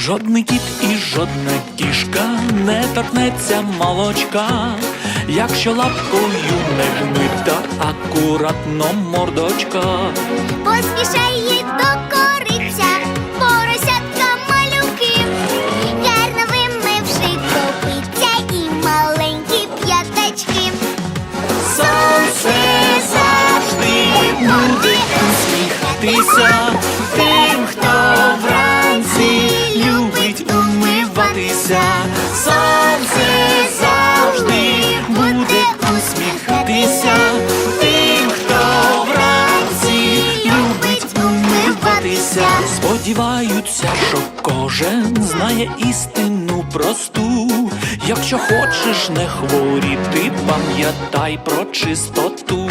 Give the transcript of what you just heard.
Жодний кіт і жодна кішка не торкнеться молочка, якщо лапкою не вмита, акуратно мордочка. Поспішає до кориця, поросятка малюки, гарно вимивши копиця і маленькі п'ятачки. Сонце завжди буде усміхатися умиватися. Сонце завжди буде усміхатися тим, хто вранці любить умиватися. Сподіваються, що кожен знає істину просту. Якщо хочеш не хворіти, пам'ятай про чистоту.